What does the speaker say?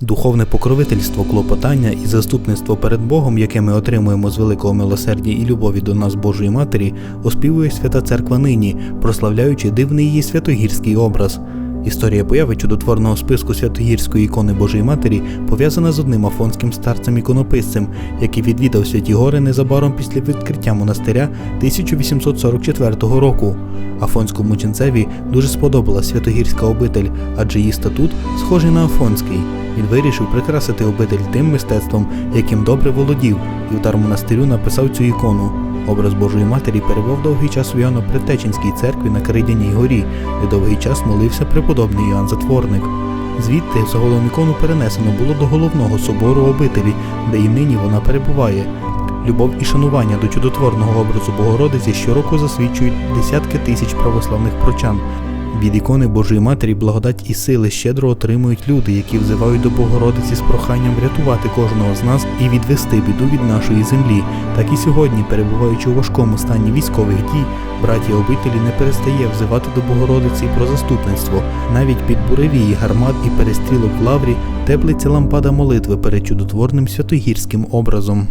Духовне покровительство, клопотання і заступництво перед Богом, яке ми отримуємо з великого милосердя і любові до нас Божої Матері, оспівує Свята Церква нині, прославляючи дивний її святогірський образ. Історія появи чудотворного списку святогірської ікони Божої Матері пов'язана з одним афонським старцем іконописцем, який відвідав святі гори незабаром після відкриття монастиря 1844 року. Афонському ченцеві дуже сподобалась святогірська обитель, адже її статут схожий на афонський. Він вирішив прикрасити обитель тим мистецтвом, яким добре володів, і в дар монастирю написав цю ікону. Образ Божої Матері перебував довгий час у Іоанно-Предтеченській церкві на Каридяній горі, де довгий час молився преподобний Іоанн Затворник. Звідти загалом ікону перенесено було до головного собору обителі, де і нині вона перебуває. Любов і шанування до чудотворного образу Богородиці щороку засвідчують десятки тисяч православних прочан. Від ікони Божої Матері благодать і сили щедро отримують люди, які взивають до Богородиці з проханням врятувати кожного з нас і відвести біду від нашої землі. Так і сьогодні, перебуваючи у важкому стані військових дій, братія обителі не перестає взивати до Богородиці про заступництво. Навіть під буревії гармат і перестрілок лаврі теплиться лампада молитви перед чудотворним святогірським образом.